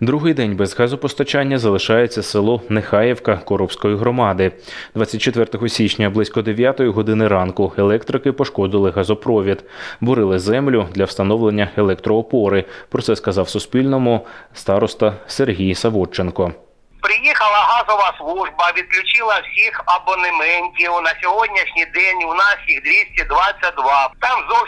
Другий день без газопостачання залишається село Нехаєвка Коробської громади. 24 січня близько 9 години ранку електрики пошкодили газопровід, бурили землю для встановлення електроопори. Про це сказав Суспільному староста Сергій Саводченко. Приїхала газова служба, відключила всіх абонементів. На сьогоднішній день у нас їх 222.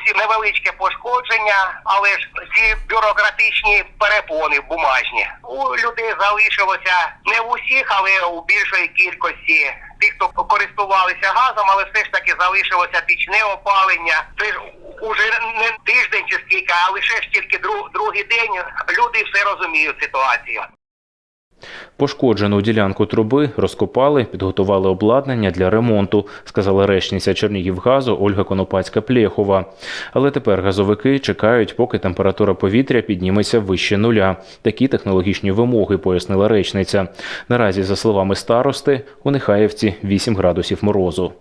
Там зовсім невеличке пошкодження, але ж ці бюрократичні перепони бумажні. У людей залишилося не в усіх, але у більшої кількості. Тих, хто користувалися газом, але все ж таки залишилося пічне опалення. Це ж уже не тиждень чи скільки, а лише ж тільки друг, другий день люди все розуміють ситуацію. Пошкоджену ділянку труби розкопали, підготували обладнання для ремонту, сказала речниця Чернігівгазу Ольга Конопацька-Плєхова. Але тепер газовики чекають, поки температура повітря підніметься вище нуля. Такі технологічні вимоги, пояснила речниця. Наразі, за словами старости, у Нехаєвці 8 градусів морозу.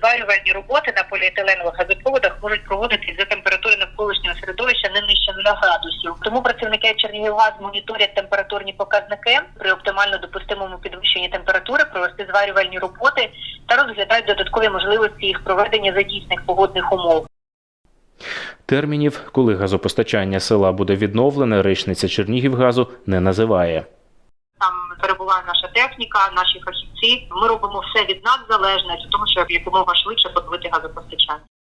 Зварювальні роботи на поліетиленових газопроводах можуть проводитись за температури навколишнього середовища не нижче 0 градусів. Тому працівники Чернігівгаз моніторять температурні показники при оптимально допустимому підвищенні температури, провести зварювальні роботи та розглядають додаткові можливості їх проведення за дійсних погодних умов. Термінів, коли газопостачання села буде відновлене, речниця Чернігівгазу не називає. Там перебуває наша техніка, наші фахівці. Ми робимо все від нас залежне для того, щоб якомога швидше подбити газопостачання.